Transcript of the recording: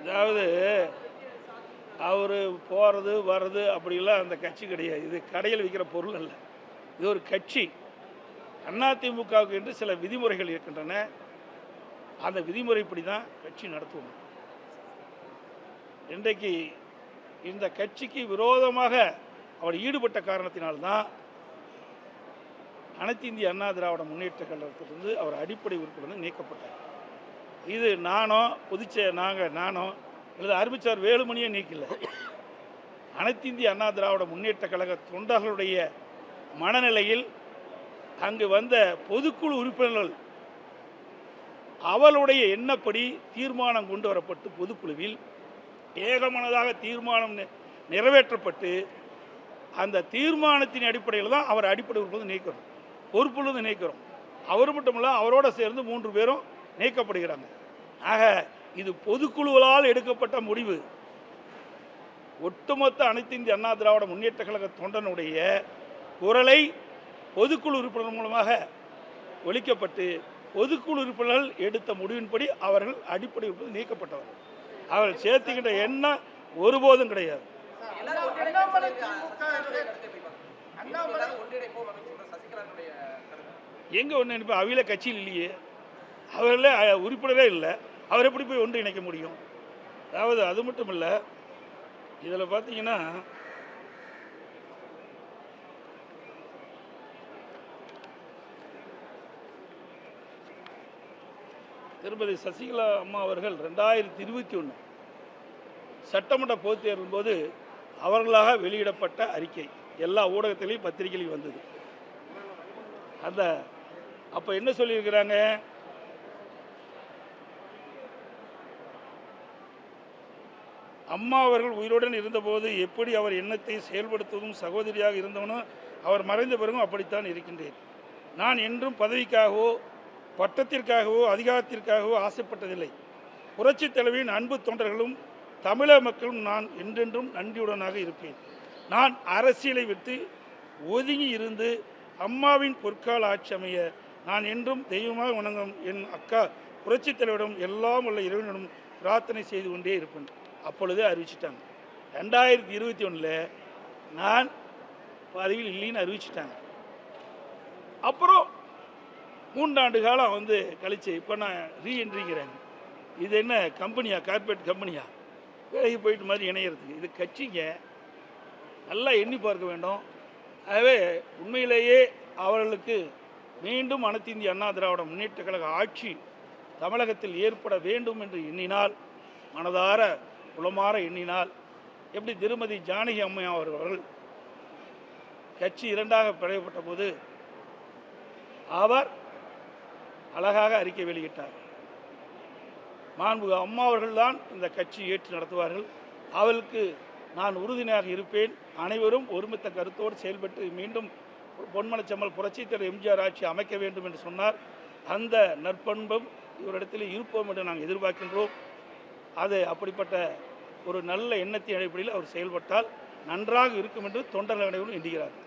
அதாவது அவர் போகிறது வர்றது அப்படிலாம் அந்த கட்சி கிடையாது. இது கடையில் விற்கிற பொருள் அல்ல. இது ஒரு கட்சி. அதிமுகவுக்கு என்று சில விதிமுறைகள் இருக்கின்றன. அந்த விதிமுறைப்படி தான் கட்சி நடத்துவோம். இன்றைக்கு இந்த கட்சிக்கு விரோதமாக அவர் ஈடுபட்ட காரணத்தினால்தான் அனைத்து இந்திய அண்ணா திராவிட முன்னேற்ற கழகத்திலிருந்து அவர் அடிப்படை உறுப்பினர் நீக்கப்பட்டார். இது நானோ பொதுச்செய நாங்கள் நானோ அல்லது அறிவிச்சார் வேலுமணியை நீக்கல. அனைத்து இந்திய அண்ணா திராவிட முன்னேற்ற கழக தொண்டர்களுடைய மனநிலையில் அங்கு வந்த பொதுக்குழு உறுப்பினர்கள் அவளுடைய எண்ணப்படி தீர்மானம் கொண்டு வரப்பட்டு பொதுக்குழுவில் ஏகமனதாக தீர்மானம் நிறைவேற்றப்பட்டு அந்த தீர்மானத்தின் அடிப்படையில் தான் அவர் அடிப்படை உறுப்பினர் நீக்கிறோம் பொறுப்புள்ளது நீக்கிறோம். அவர் மட்டுமல்ல அவரோட சேர்ந்து மூன்று பேரும் நீக்கப்படுகிறாங்க. ஆக இது பொதுக்குழுவால் எடுக்கப்பட்ட முடிவு. ஒட்டுமொத்த அனைத்து இந்திய அண்ணா திராவிட முன்னேற்ற கழக தொண்டனுடைய குரலை பொதுக்குழு உறுப்பினர் மூலமாக ஒழிக்கப்பட்டு பொதுக்குழு உறுப்பினர்கள் எடுத்த முடிவின்படி அவர்கள் அடிப்படை உறுப்பினர் நீக்கப்பட்டவர் அவர்கள் சேர்த்துக்கின்ற எண்ணம் ஒருபோதும் கிடையாது. எங்கே ஒன்று இப்போ அவையில கட்சியில் இல்லையே. அவர்களே உறுப்பினரே இல்லை. அவர் எப்படி போய் ஒன்று இணைக்க முடியும்? அதாவது அது மட்டும் இல்லை இதில் பார்த்தீங்கன்னா திருமதி சசிகலா அம்மா அவர்கள் ரெண்டாயிரத்தி இருபத்தி ஒன்று சட்டமன்ற பொதுத் தேர்தலின் போது அவர்களாக வெளியிடப்பட்ட அறிக்கை. எல்லா ஊடகத்திலையும் பத்திரிகையிலையும் வந்தது. அந்த அப்போ என்ன சொல்லியிருக்கிறாங்க? அம்மா அவர்கள் உயிருடன் இருந்தபோது எப்படி அவர் எண்ணத்தை செயல்படுத்துவதும் சகோதரியாக இருந்தவனும் அவர் மறைந்த பிறகும் அப்படித்தான் இருக்கின்றேன். நான் என்றும் பதவிக்காகவோ பட்டத்திற்காகவோ அதிகாரத்திற்காகவோ ஆசைப்பட்டதில்லை. புரட்சி தலைவியின் அன்பு தொண்டர்களும் தமிழக மக்களும் நான் என்றென்றும் நன்றியுடனாக இருப்பேன். நான் அரசியலை விட்டு ஒதுங்கி இருந்து அம்மாவின் பொற்கால ஆட்சி அமைய நான் என்றும் தெய்வமாக வணங்கும் என் அக்கா புரட்சித் தலைவரிடம் எல்லாம் உள்ள இறைவனிடம் பிரார்த்தனை செய்து கொண்டே இருப்பேன். அப்பொழுதே அறிவிச்சிட்டாங்க. ரெண்டாயிரத்தி இருபத்தி ஒன்றில் நான் பதவியில் இல்லைன்னு அறிவிச்சிட்டாங்க. அப்புறம் மூன்றாண்டு காலம் வந்து கழிச்சு இப்போ நான் ரீஎன்ட்ரிங்கிறேன் இது என்ன கம்பெனியா? கார்ப்பரேட் கம்பெனியா? வேலைக்கு போயிட்டு மாதிரி இணையிறதுக்கு. இது கட்சிங்க. நல்லா எண்ணி பார்க்க வேண்டும். ஆகவே உண்மையிலேயே அவர்களுக்கு மீண்டும் அனைத்து இந்திய அண்ணா திராவிட முன்னேற்ற கழக ஆட்சி தமிழகத்தில் ஏற்பட வேண்டும் என்று எண்ணினால் மனதார உளமாற எண்ணினால் எப்படி திருமதி ஜானகி அம்மையா அவர்கள் கட்சி இரண்டாக பிளவுபட்ட போது அவர் அழகாக அறிக்கை வெளியிட்டார். மாண்புக அம்மா அவர்கள்தான் இந்த கட்சி ஏற்று நடத்துவார்கள். அவளுக்கு நான் உறுதுணையாக இருப்பேன். அனைவரும் ஒருமித்த கருத்தோடு செயல்பட்டு மீண்டும் பொன்மலைச்சம்மல் புரட்சித்தலைவர் எம்ஜிஆர் ஆட்சி அமைக்க வேண்டும் என்று சொன்னார். அந்த நற்பண்பும் இவரிடத்தில் இருப்போம் என்று நாங்கள் எதிர்பார்க்கின்றோம். அது அப்படிப்பட்ட ஒரு நல்ல எண்ணத்தின் அடிப்படையில் அவர் செயல்பட்டால் நன்றாக இருக்கும் என்று தொண்டர்கள் அனைவரும் எண்ணுகிறார்கள்.